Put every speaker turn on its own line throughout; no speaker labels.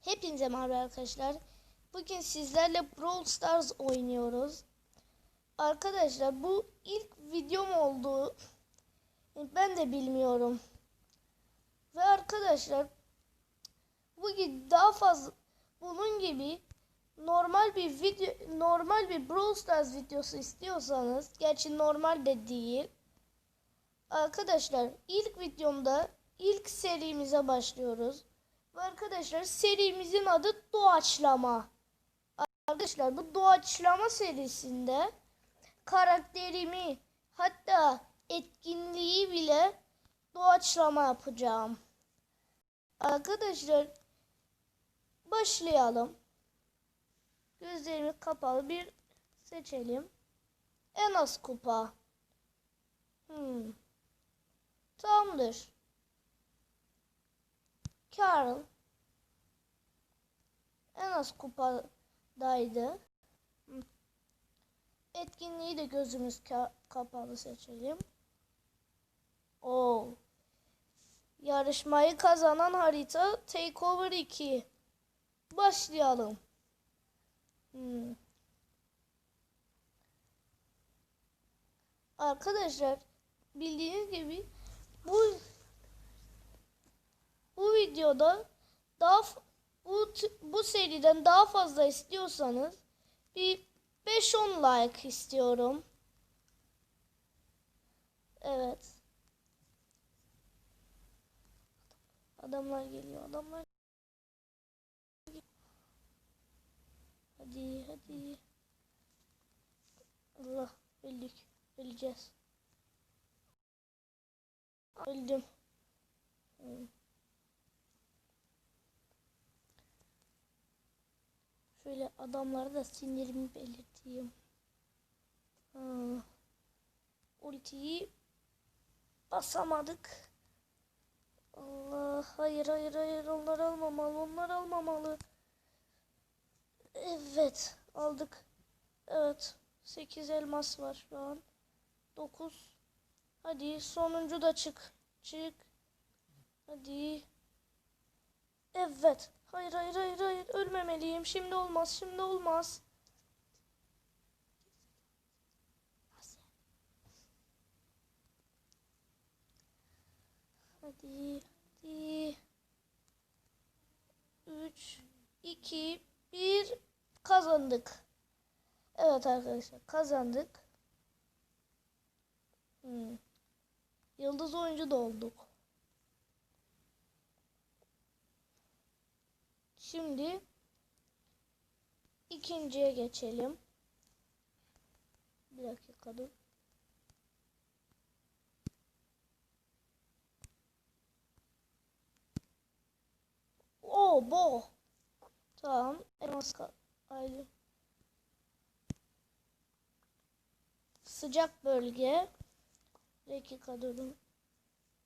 Hepinize merhaba arkadaşlar. Bugün sizlerle Brawl Stars oynuyoruz. Arkadaşlar bu ilk videom oldu. Ben de bilmiyorum. Ve arkadaşlar bugün daha fazla bunun gibi normal bir video normal bir Brawl Stars videosu istiyorsanız gerçi normal de değil. Arkadaşlar ilk videomda ilk serimize başlıyoruz. Arkadaşlar serimizin adı doğaçlama. Arkadaşlar bu doğaçlama serisinde karakterimi hatta etkinliği bile doğaçlama yapacağım. Arkadaşlar başlayalım. Gözlerimi kapalı bir seçelim. En az kupa. Hmm. Tamamdır. Carl en az kupadaydı. Etkinliği de gözümüz ka- kapalı seçelim. Oo. Yarışmayı kazanan harita Takeover 2. Başlayalım. Hmm. Arkadaşlar bildiğiniz gibi bu bu videoda daha bu bu seriden daha fazla istiyorsanız bir 5-10 like istiyorum. Evet. Adamlar geliyor. Adamlar. Hadi hadi. Allah öldük. Öleceğiz. Öldüm. Hmm. Şöyle adamlara da sinirimi belirteyim. Ha. Ultiyi basamadık. Allah hayır hayır hayır onlar almamalı onlar almamalı. Evet aldık. Evet 8 elmas var şu an. 9. Hadi sonuncu da çık. Çık. Hadi. Evet. Hayır hayır hayır hayır ölmemeliyim. Şimdi olmaz şimdi olmaz. Hadi. Hadi. 3 2 1 kazandık. Evet arkadaşlar kazandık. Hmm. Yıldız oyuncu da olduk. Şimdi ikinciye geçelim. Bir dakika dur. Oo bo. Tamam. Elmas ayrı. Sıcak bölge. Bir dakika durun.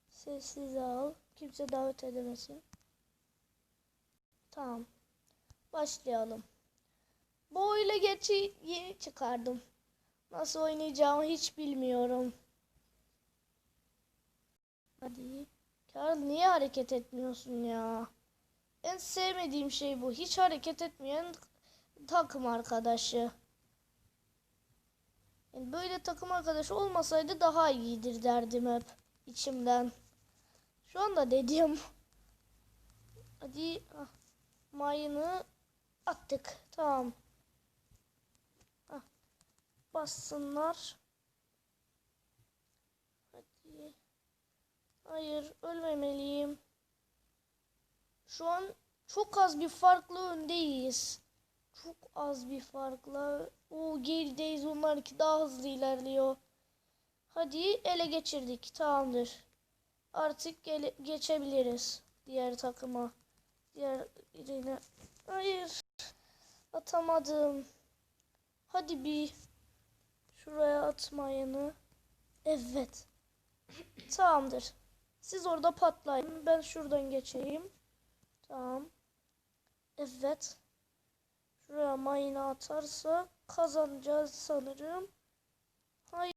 Sessiz al. Kimse davet edemesin. Tamam. Başlayalım. Bu oyunu geçi yeni çıkardım. Nasıl oynayacağımı hiç bilmiyorum. Hadi. Karl niye hareket etmiyorsun ya? En sevmediğim şey bu. Hiç hareket etmeyen takım arkadaşı. Yani böyle takım arkadaşı olmasaydı daha iyidir derdim hep içimden. Şu anda dediğim. Hadi ah, mayını attık. Tamam. Ah, bassınlar. Hadi. Hayır ölmemeliyim. Şu an çok az bir farklı öndeyiz. Çok az bir farkla. O gerideyiz. Onlarki daha hızlı ilerliyor. Hadi ele geçirdik. Tamamdır. Artık geçebiliriz diğer takıma. Diğer birine. Hayır. Atamadım. Hadi bir şuraya atmayını. Evet. Tamamdır. Siz orada patlayın. Ben şuradan geçeyim. Tamam. Evet. Şuraya mayına atarsa kazanacağız sanırım. Hayır.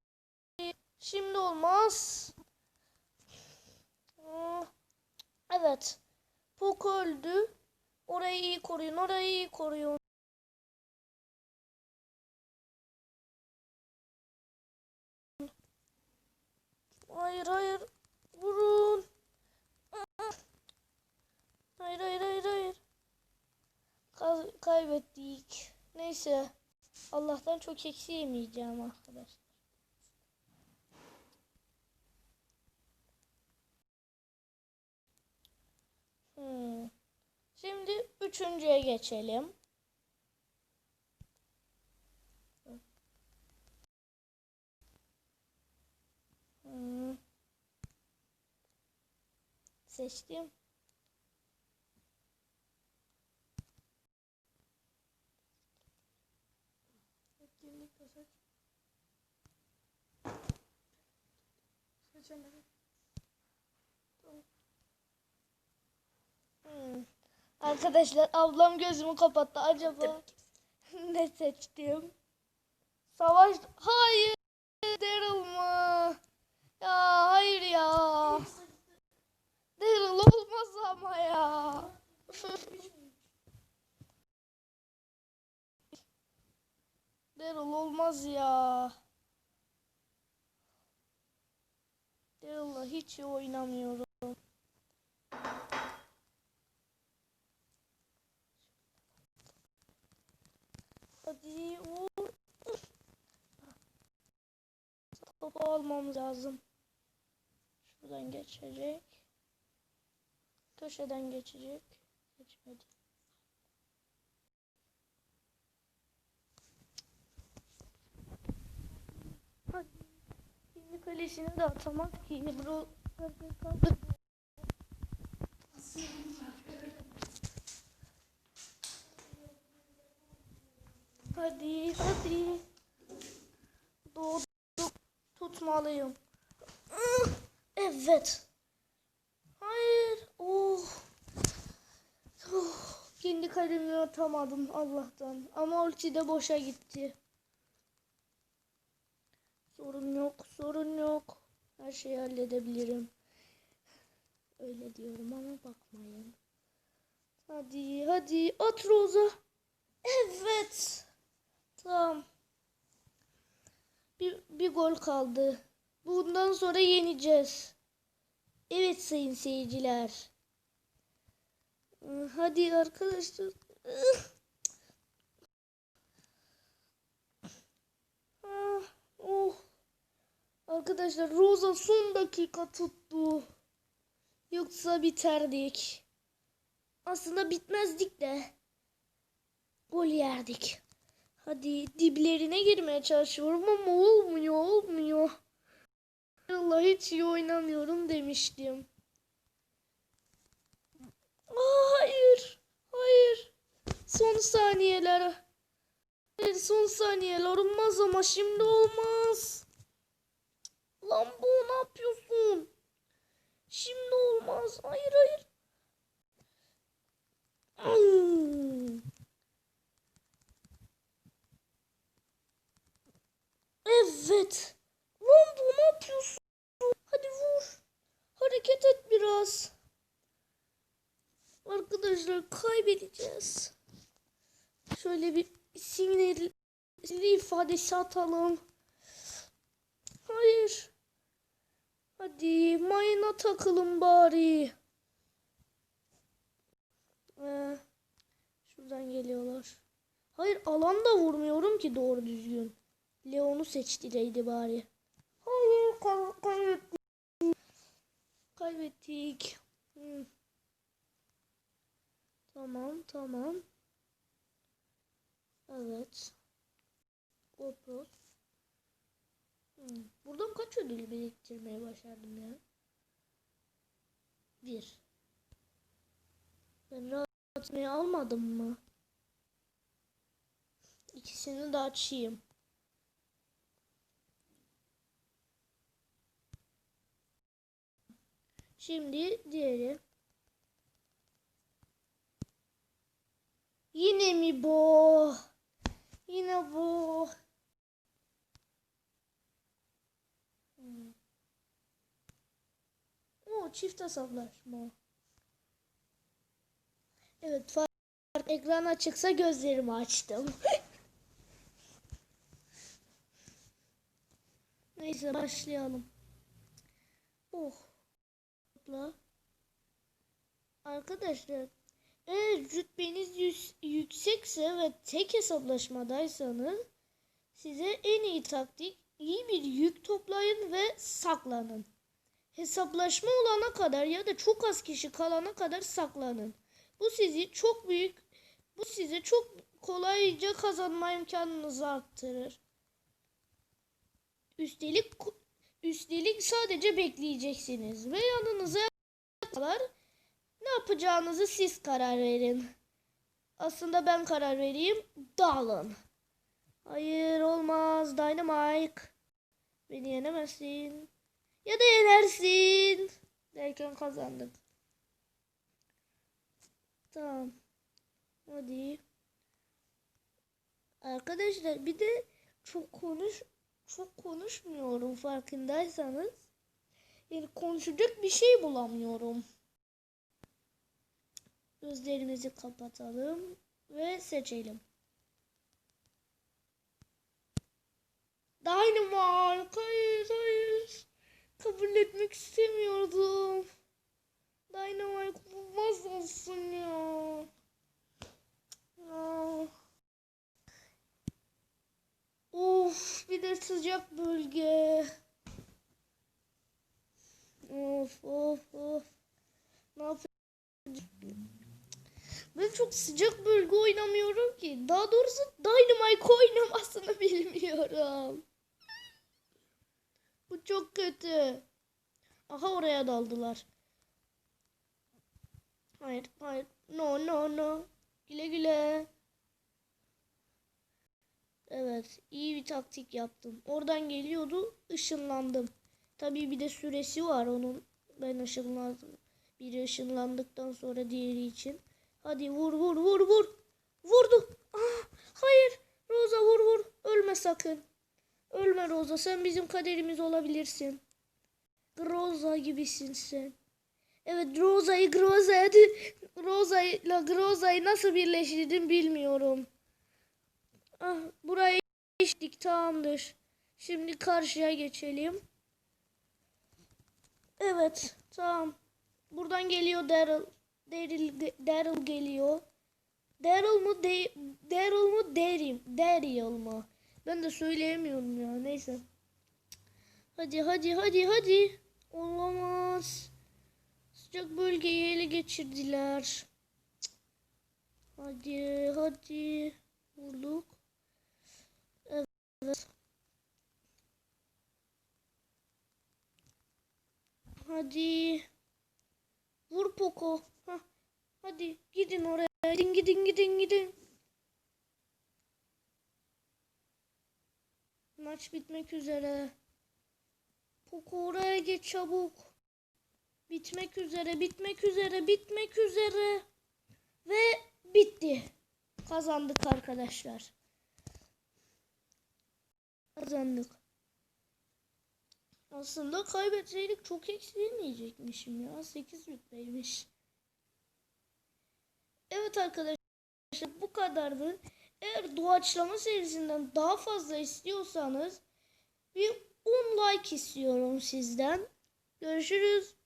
Şimdi olmaz. Evet. Poco öldü. Orayı iyi koruyun. Orayı iyi koruyun. Hayır hayır. Vurun. Hayır hayır hayır hayır. Kaz- kaybettik. Neyse. Allah'tan çok eksi yemeyeceğim arkadaşlar. Hmm. Şimdi üçüncüye geçelim. Hmm. Seçtim.
Etkinlik de seç. Seçemedim.
Hmm. Arkadaşlar ablam gözümü kapattı. Acaba ne seçtim? Savaş... Hayır. Daryl mı? Ya hayır ya. Daryl olmaz ama ya. Daryl olmaz ya. Daryl'la hiç iyi oynamıyorum. Hadi vur. Topu almamız lazım. Şuradan geçecek. Köşeden geçecek. Geçmedi. Hadi. Şimdi kalesini de atamak ki. Bro. kaldı. Hadi hadi. Doğduk. Tutmalıyım. Evet. Hayır. Oh. Oh. Kendi kalemi atamadım Allah'tan. Ama ulti de boşa gitti. Sorun yok. Sorun yok. Her şeyi halledebilirim. Öyle diyorum ama bakmayın. Hadi hadi at Roza. Evet. Tamam. Bir, bir gol kaldı. Bundan sonra yeneceğiz. Evet sayın seyirciler. Hadi arkadaşlar. Ah, Oh. Arkadaşlar Rosa son dakika tuttu. Yoksa biterdik. Aslında bitmezdik de. Gol yerdik. Hadi diblerine girmeye çalışıyorum ama olmuyor olmuyor. Allah hiç iyi oynamıyorum demiştim. Aa, hayır. Hayır. Son saniyeler. Hayır, son saniyeler olmaz ama şimdi olmaz. Lan bu ne yapıyorsun? Şimdi olmaz. Hayır hayır. Hmm. Evet. Bu ne yapıyorsun? Hadi vur. Hareket et biraz. Arkadaşlar kaybedeceğiz. Şöyle bir sinirli ifadesi atalım. Hayır. Hadi mayına takalım bari. Ee, şuradan geliyorlar. Hayır alanda vurmuyorum ki doğru düzgün. Leon'u seçtireydi bari. Hayır kay- kaybettik. Kaybettik. Hmm. Tamam tamam. Evet. GoPro. Hmm. Buradan kaç ödül biriktirmeye başardım ya? Bir. Ben rahat etmeyi almadım mı? İkisini de açayım. Şimdi diğeri. Yine mi bu? Yine bu. Hmm. O çift hesaplaşma. Evet ekran açıksa gözlerimi açtım. Neyse başlayalım. Oh. Topla. Arkadaşlar eğer rütbeniz yüksekse ve tek hesaplaşmadaysanız size en iyi taktik iyi bir yük toplayın ve saklanın. Hesaplaşma olana kadar ya da çok az kişi kalana kadar saklanın. Bu sizi çok büyük bu size çok kolayca kazanma imkanınızı arttırır. Üstelik üstelik sadece bekleyeceksiniz ve yanınıza kadar ne yapacağınızı siz karar verin. Aslında ben karar vereyim. Dağılın. Hayır olmaz. Dynamite. Beni yenemezsin. Ya da yenersin. Derken kazandık. Tamam. Hadi. Arkadaşlar bir de çok konuş çok konuşmuyorum farkındaysanız. Yani konuşacak bir şey bulamıyorum. Gözlerimizi kapatalım ve seçelim. Dynamite hayır hayır. Kabul etmek istemiyordum. Dynamite olmaz olsun ya. Ya. Of bir de sıcak bölge. Of of of. Ne yapayım? Ben çok sıcak bölge oynamıyorum ki. Daha doğrusu Dynamite oynamasını bilmiyorum. Bu çok kötü. Aha oraya daldılar. Hayır, hayır. No, no, no. Güle güle. Evet, iyi bir taktik yaptım. Oradan geliyordu, ışınlandım. Tabii bir de süresi var onun. Ben ışınlandım. Biri ışınlandıktan sonra diğeri için. Hadi vur vur vur vur. Vurdu. Ah, hayır. Rosa vur vur. Ölme sakın. Ölme Rosa. Sen bizim kaderimiz olabilirsin. Groza gibisin sen. Evet Rosa'yı Groza'ya Rosa'yla Groza'yı nasıl birleştirdim bilmiyorum. Ah burayı geçtik tamamdır. Şimdi karşıya geçelim. Evet tamam. Buradan geliyor Daryl. Daryl, Daryl geliyor. Daryl mu? De, Daryl mu? Daryl. Daryl mu? Ben de söyleyemiyorum ya. Neyse. Hadi hadi hadi hadi. Olamaz. Sıcak bölgeyi ele geçirdiler. Hadi hadi. Vurduk. Hadi. Vur Poco. Hah. Hadi gidin oraya. Gidin gidin gidin gidin. Maç bitmek üzere. Poco oraya geç çabuk. Bitmek üzere, bitmek üzere, bitmek üzere. Ve bitti. Kazandık arkadaşlar. Kazandık. Aslında kaybetseydik çok eksilmeyecekmişim ya. 8 rütbeymiş. Evet arkadaşlar bu kadardı. Eğer doğaçlama serisinden daha fazla istiyorsanız bir 10 like istiyorum sizden. Görüşürüz.